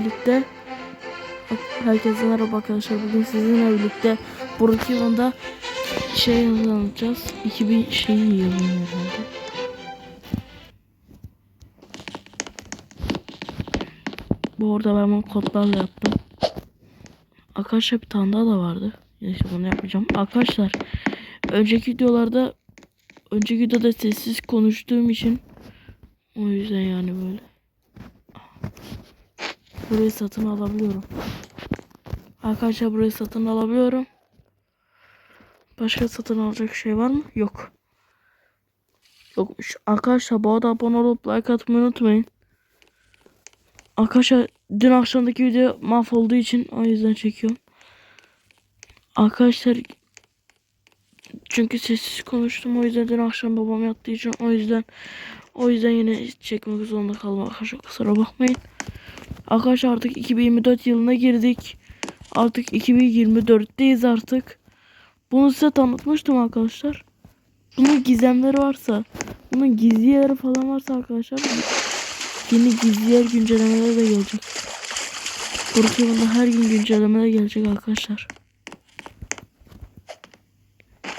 birlikte Herkese merhaba arkadaşlar. Bugün sizinle birlikte Brookhaven'da şey anlatacağız. 2000 şeyi yiyelim herhalde. Bu arada ben bunu kodlarla yaptım. Arkadaşlar bir tane daha da vardı. Neyse bunu yapmayacağım. Arkadaşlar önceki videolarda önceki videoda sessiz konuştuğum için o yüzden yani böyle. Burayı satın alabiliyorum. Arkadaşlar burayı satın alabiliyorum. Başka satın alacak şey var mı? Yok. Yokmuş. Arkadaşlar bu arada abone olup like atmayı unutmayın. Arkadaşlar dün akşamdaki video mahvolduğu için o yüzden çekiyorum. Arkadaşlar çünkü sessiz konuştum o yüzden dün akşam babam yattığı için o yüzden o yüzden yine çekmek zorunda kaldım arkadaşlar kusura bakmayın. Arkadaşlar artık 2024 yılına girdik. Artık 2024'teyiz artık. Bunu size tanıtmıştım arkadaşlar. Bunun gizemleri varsa, bunun gizli yeri falan varsa arkadaşlar yeni gizli yer güncellemeleri de gelecek. Brookhaven'da her gün güncellemeler gelecek arkadaşlar.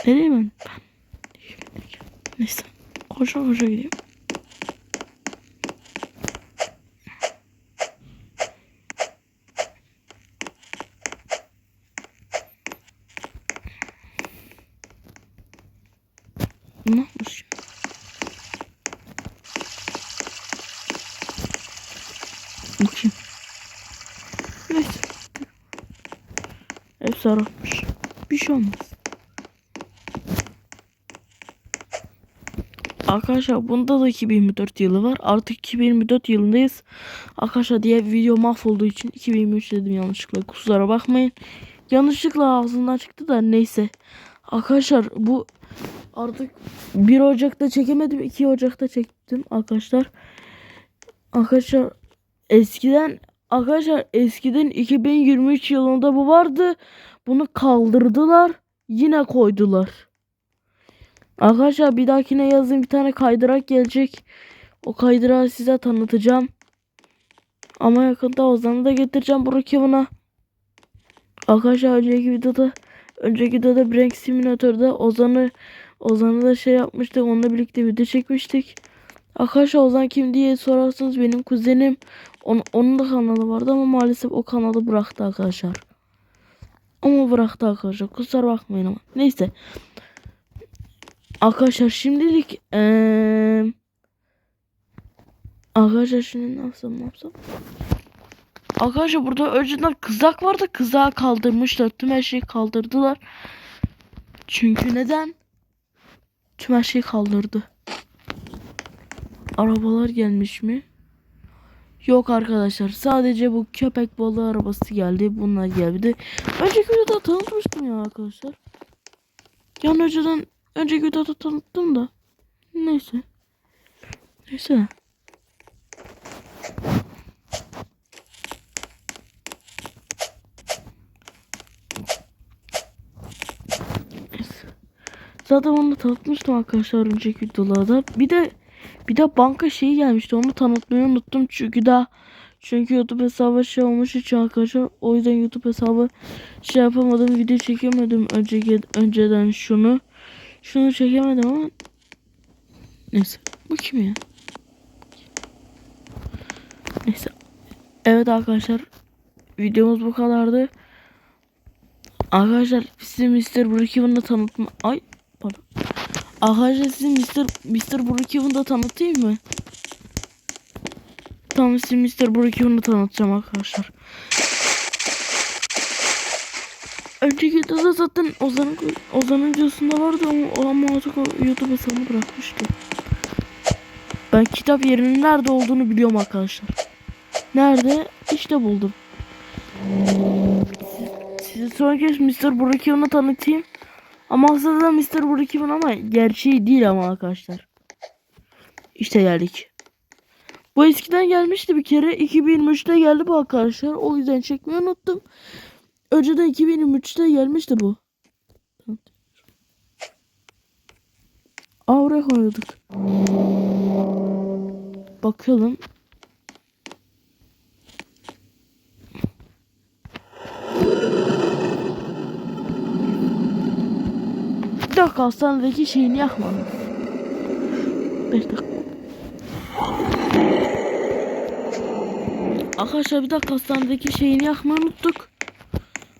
Nereye ben? Ben. Neyse. Koşa koşa gideyim. Yapmış? ya? Bakayım. Neyse. Hepsi aratmış. Bir şey olmaz. Arkadaşlar bunda da 2024 yılı var. Artık 2024 yılındayız. Arkadaşlar diğer video mahvolduğu için 2023 dedim yanlışlıkla. Kusura bakmayın. Yanlışlıkla ağzından çıktı da neyse. Arkadaşlar bu artık 1 Ocak'ta çekemedim. 2 Ocak'ta çektim arkadaşlar. Arkadaşlar eskiden arkadaşlar eskiden 2023 yılında bu vardı. Bunu kaldırdılar. Yine koydular. Arkadaşlar bir dahakine yazın bir tane kaydırak gelecek. O kaydırağı size tanıtacağım. Ama yakında Ozan'ı da getireceğim Brookhaven'a. Arkadaşlar önceki videoda önceki videoda Brank Simulator'da Ozan'ı Ozan'ı da şey yapmıştık. Onunla birlikte video çekmiştik. Arkadaşlar Ozan kim diye sorarsanız benim kuzenim. Onun, onun da kanalı vardı ama maalesef o kanalı bıraktı arkadaşlar. Ama bıraktı arkadaşlar. Kusura bakmayın ama. Neyse. Arkadaşlar şimdilik eee Arkadaşlar şimdi ne yapsam ne yapsam Arkadaşlar burada önceden kızak vardı kızağı kaldırmışlar tüm her şeyi kaldırdılar Çünkü neden Tüm her şeyi kaldırdı Arabalar gelmiş mi Yok arkadaşlar sadece bu köpek balığı arabası geldi bunlar geldi Önceki videoda tanıtmıştım ya arkadaşlar Yani önceden Önceki videoda tanıttım da. Neyse. Neyse. Zaten onu tanıtmıştım arkadaşlar önceki videolarda. Bir de bir de banka şeyi gelmişti. Onu tanıtmayı unuttum çünkü daha çünkü YouTube hesabı şey olmuş için arkadaşlar. O yüzden YouTube hesabı şey yapamadım. Video çekemedim önceki önceden şunu. Şunu çekemedim ama neyse. Bu kim ya? Neyse. Evet arkadaşlar. Videomuz bu kadardı. Arkadaşlar size Mr. Brookhaven'ı tanıtma... Ay. Arkadaşlar size Mr. Mr. Brookhaven'ı tanıtayım mı? Tamam size Mr. Brookhaven'ı tanıtacağım arkadaşlar. Önceki videoda zaten Ozan'ın Ozan'ın videosunda vardı ama o ama artık YouTube hesabını bırakmıştı. Ben kitap yerinin nerede olduğunu biliyorum arkadaşlar. Nerede? İşte buldum. Size son kez Mr. Brookhaven'ı tanıtayım. Ama aslında Mr. Brookhaven ama gerçeği değil ama arkadaşlar. İşte geldik. Bu eskiden gelmişti bir kere. 2023'te geldi bu arkadaşlar. O yüzden çekmeyi unuttum. Önceden 2023'te gelmişti bu. Oraya koyduk. Bakalım. dakika hastanedeki şeyini yakmadım. 5 dakika. Arkadaşlar bir dakika hastanedeki şeyini yakmayı unuttuk.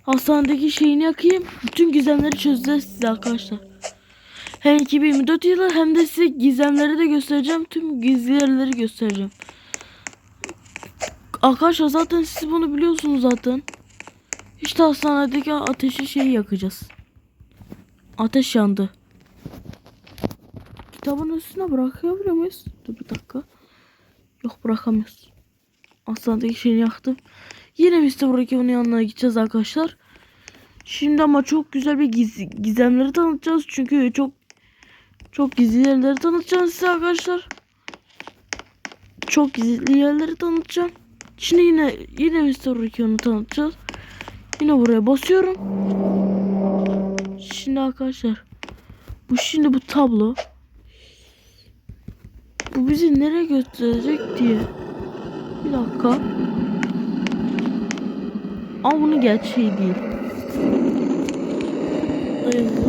Hastanedeki şeyini yakayım. Bütün gizemleri çözeceğiz size arkadaşlar. Hem 2024 yılı hem de size gizemleri de göstereceğim. Tüm gizli yerleri göstereceğim. Arkadaşlar zaten siz bunu biliyorsunuz zaten. İşte hastanedeki ateşi şeyi yakacağız. Ateş yandı. Kitabın üstüne bırakabiliyor muyuz? Dur bir dakika. Yok bırakamıyoruz. Hastanedeki şeyi yaktım. Yine Mr. Burak'ın yanına gideceğiz arkadaşlar. Şimdi ama çok güzel bir giz gizemleri tanıtacağız. Çünkü çok çok gizli yerleri tanıtacağım size arkadaşlar. Çok gizli yerleri tanıtacağım. Şimdi yine yine Mr. Burak'ı tanıtacağız. Yine buraya basıyorum. Şimdi arkadaşlar. Bu şimdi bu tablo. Bu bizi nereye götürecek diye. Bir dakika. Ama bunun gerçeği değil. Dayalı.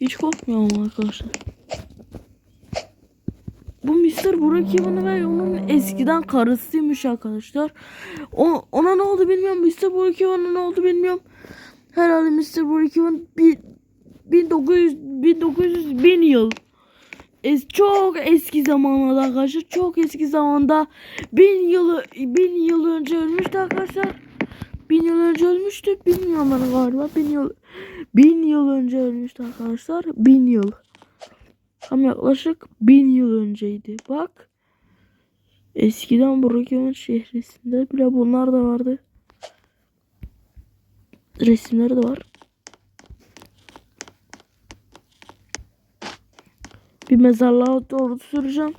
Hiç korkmuyorum arkadaşlar. Mr. Burak Evan'ı ve onun eskiden karısıymış arkadaşlar. O, ona ne oldu bilmiyorum. Mr. Burak Evan'a ne oldu bilmiyorum. Herhalde Mr. Burak bir 1900 1900 bin yıl es çok eski zamanlarda arkadaşlar çok eski zamanda bin yılı bin yıl önce ölmüştü arkadaşlar bin yıl önce ölmüştü bilmiyorum ben galiba bin yıl bin yıl önce ölmüştü arkadaşlar bin yıl tam yaklaşık bin yıl önceydi bak eskiden Brookhaven şehrisinde bile bunlar da vardı resimleri de var Bir mezarlığa doğru süreceğim.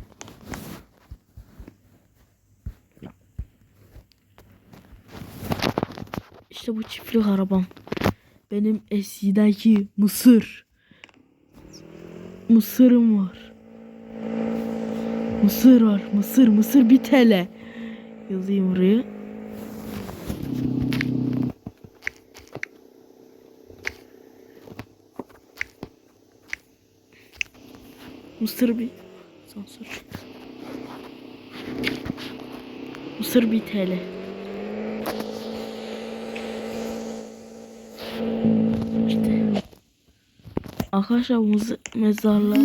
İşte bu çiftlik arabam. Benim eskideki Mısır. Mısırım var. Mısır var. Mısır. Mısır bir TL. Yazayım buraya. Mısır bir sansür. Mısır bir TL. Arkadaşlar mezarlığa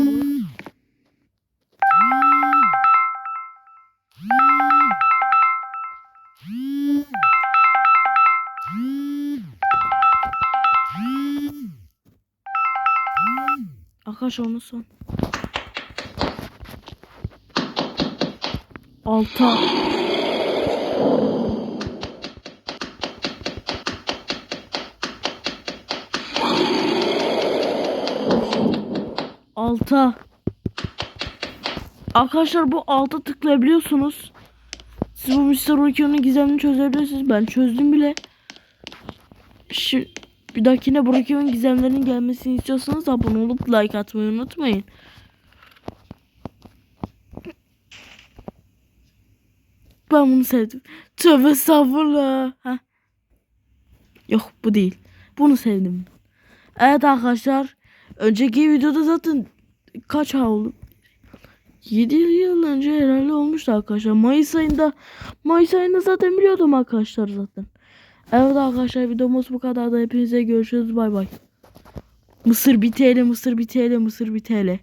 Arkadaşlar onu son. Alta. Alta. Arkadaşlar bu alta tıklayabiliyorsunuz. Siz bu Mr. Rocky'nin gizemini çözebilirsiniz. Ben çözdüm bile. Şimdi bir dahakine Brokyo'nun gizemlerinin gelmesini istiyorsanız abone olup like atmayı unutmayın. Ben bunu sevdim. Tövbe estağfurullah. Yok bu değil. Bunu sevdim. Evet arkadaşlar. Önceki videoda zaten kaç ay oldu? 7 yıl önce herhalde olmuştu arkadaşlar. Mayıs ayında Mayıs ayında zaten biliyordum arkadaşlar zaten. Evet arkadaşlar videomuz bu kadar da hepinize görüşürüz bay bay. Mısır bir TL, Mısır bir TL, Mısır bir TL.